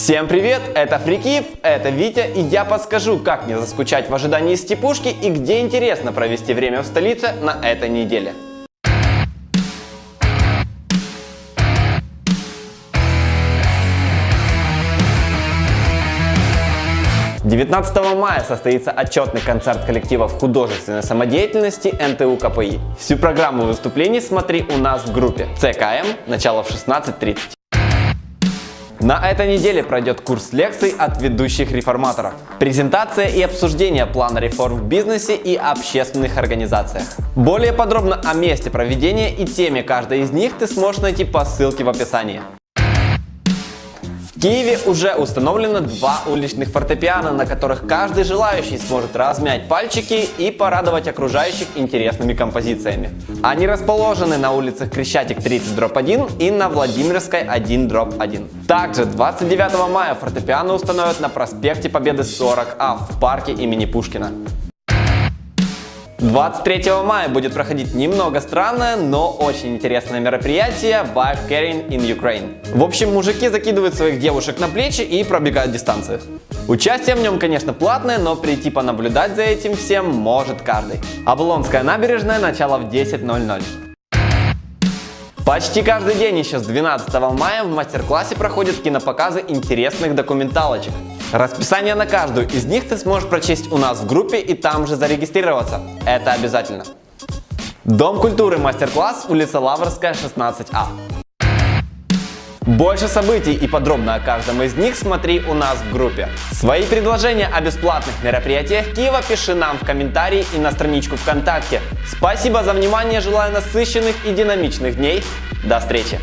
Всем привет, это Фрикив, это Витя, и я подскажу, как не заскучать в ожидании степушки и где интересно провести время в столице на этой неделе. 19 мая состоится отчетный концерт коллективов художественной самодеятельности НТУ КПИ. Всю программу выступлений смотри у нас в группе ЦКМ, начало в 16.30. На этой неделе пройдет курс лекций от ведущих реформаторов. Презентация и обсуждение плана реформ в бизнесе и общественных организациях. Более подробно о месте проведения и теме каждой из них ты сможешь найти по ссылке в описании. В Киеве уже установлено два уличных фортепиано, на которых каждый желающий сможет размять пальчики и порадовать окружающих интересными композициями. Они расположены на улицах Крещатик 30 дробь 1 и на Владимирской 1 дробь 1. Также 29 мая фортепиано установят на проспекте Победы 40А в парке имени Пушкина. 23 мая будет проходить немного странное, но очень интересное мероприятие Vibe Carrying in Ukraine. В общем, мужики закидывают своих девушек на плечи и пробегают дистанцию. Участие в нем, конечно, платное, но прийти понаблюдать за этим всем может каждый. Облонская набережная, начало в 10.00. Почти каждый день еще с 12 мая в мастер-классе проходят кинопоказы интересных документалочек. Расписание на каждую из них ты сможешь прочесть у нас в группе и там же зарегистрироваться. Это обязательно. Дом культуры мастер-класс, улица Лаврская, 16А. Больше событий и подробно о каждом из них смотри у нас в группе. Свои предложения о бесплатных мероприятиях Киева пиши нам в комментарии и на страничку ВКонтакте. Спасибо за внимание, желаю насыщенных и динамичных дней. До встречи!